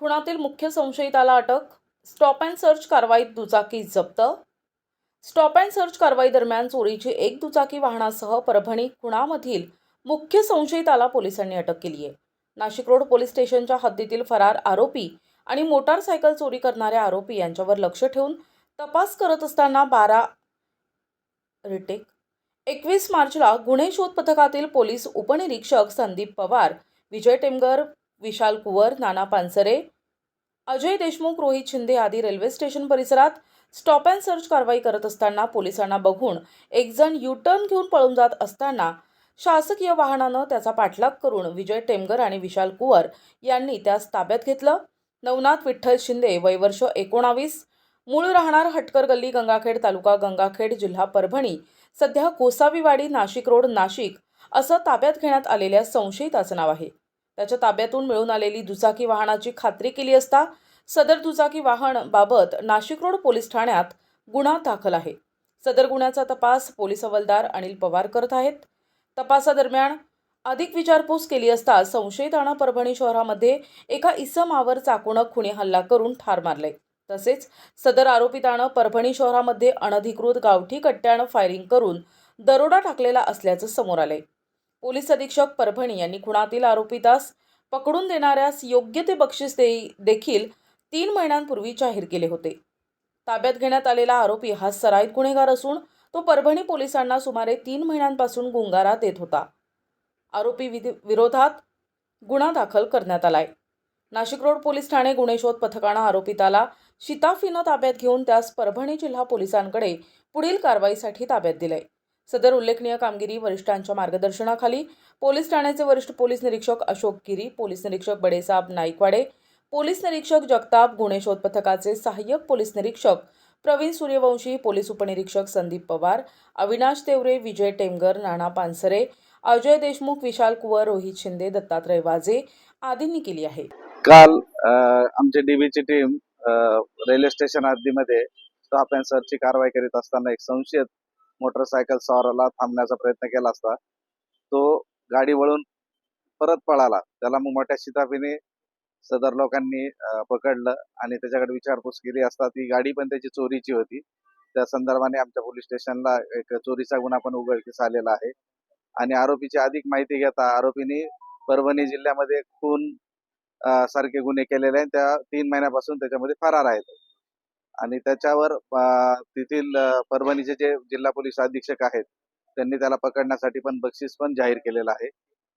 खुणातील मुख्य संशयिताला अटक स्टॉप अँड सर्च कारवाईत दुचाकी जप्त. स्टॉप अँड सर्च कारवाई दरम्यान चोरीची एक दुचाकी वाहनासह परभणी खुणामधील मुख्य संशयिताला पोलिसांनी अटक केली आहे. नाशिक रोड पोलीस स्टेशनच्या हद्दीतील फरार आरोपी आणि मोटारसायकल चोरी करणाऱ्या आरोपी यांच्यावर लक्ष ठेवून तपास करत असताना बारा रिटेक एकवीस मार्चला गुन्हे शोध पथकातील पोलीस उपनिरीक्षक संदीप पवार विजय टेमगर विशाल कुवर नाना पानसरे अजय देशमुख रोहित शिंदे आदी रेल्वे स्टेशन परिसरात स्टॉप अँड सर्च कारवाई करत असताना पोलिसांना बघून एकजण यू टर्न घेऊन पळून जात असताना शासकीय वाहनानं त्याचा पाठलाग करून विजय टेमगर आणि विशाल कुवर यांनी त्यास ताब्यात घेतलं. नवनाथ विठ्ठल शिंदे वयवर्ष एकोणावीस मूळ राहणार हटकर गल्ली गंगाखेड तालुका गंगाखेड जिल्हा परभणी सध्या कोसावीवाडी नाशिक रोड नाशिक असं ताब्यात घेण्यात आलेल्या संशयिताचं नाव आहे. त्याच्या ताब्यातून मिळून आलेली दुचाकी वाहनाची खात्री केली असता सदर दुचाकी वाहन बाबत नाशिक रोड पोलीस ठाण्यात गुन्हा दाखल आहे. सदर गुन्ह्याचा तपास पोलीस हवालदार अनिल पवार करत आहेत. तपासादरम्यान अधिक विचारपूस केली असता संशयितानं परभणी शहरामध्ये एका इसमावर चाकूनं खुणी हल्ला करून ठार मारले. तसेच सदर आरोपितानं परभणी शहरामध्ये अनधिकृत गावठी कट्ट्यानं फायरिंग करून दरोडा टाकलेला असल्याचं समोर आलंय. पोलीस अधीक्षक परभणी यांनी खुणातील आरोपितास पकडून देणाऱ्यास योग्य ते बक्षीस दे देखील तीन महिन्यांपूर्वी जाहीर केले होते. ताब्यात घेण्यात आलेला आरोपी हा सराईत गुन्हेगार असून तो परभणी पोलिसांना सुमारे तीन महिन्यांपासून गुंगारा देत होता. आरोपी विरोधात गुन्हा दाखल करण्यात आलाय. नाशिक रोड पोलीस ठाणे गुन्हे शोध पथकानं आरोपिताला शिताफीनं ताब्यात घेऊन त्यास परभणी जिल्हा पोलिसांकडे पुढील कारवाईसाठी ताब्यात दिलंय. सदर उल्लेखनीय कामगिरी वरिष्ठांच्या मार्गदर्शनाखाली पोलीस ठाण्याचे वरिष्ठ पोलीस निरीक्षक अशोक गिरी पोलीस निरीक्षक बडेसाब नाईकवाडे पोलीस निरीक्षक जगताप गुन्हे शोध पथकाचे सहाय्यक पोलीस निरीक्षक प्रवीण सूर्यवंशी पोलीस उपनिरीक्षक संदीप पवार अविनाश तेवरे विजय टेमगर नाना पानसरे अजय देशमुख विशाल कुवर रोहित शिंदे दत्तात्रय वाजे आदींनी केली आहे. काल अ, आमची डीबीची टीम रेल्वे स्टेशन आदीमध्ये स्टॉप अँड सर्चची कारवाई करीत असताना एक संशयित मोटरसायकल सवाराला थांबण्याचा प्रयत्न केला असता तो गाडी वळून परत पळाला. त्याला मग मोठ्या शिताफीने सदर लोकांनी पकडलं आणि त्याच्याकडे विचारपूस केली असता ती गाडी पण त्याची चोरीची होती. त्या संदर्भाने आमच्या पोलीस स्टेशनला एक चोरीचा गुन्हा पण उघडकीस आलेला आहे. आणि आरोपीची अधिक माहिती घेता आरोपीने परभणी जिल्ह्यामध्ये खून सारखे गुन्हे केलेले आहेत. त्या तीन महिन्यापासून त्याच्यामध्ये फरार आहेत. आणि त्याच्यावर तेथील परभणीचे जे जिल्हा पोलीस अधीक्षक आहेत त्यांनी त्याला पकडण्यासाठी पण बक्षीस पण जाहीर केलेलं आहे.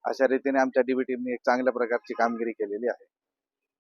अशा रीतीने आमच्या डीबी टीमने एक चांगल्या प्रकारची कामगिरी केलेली आहे.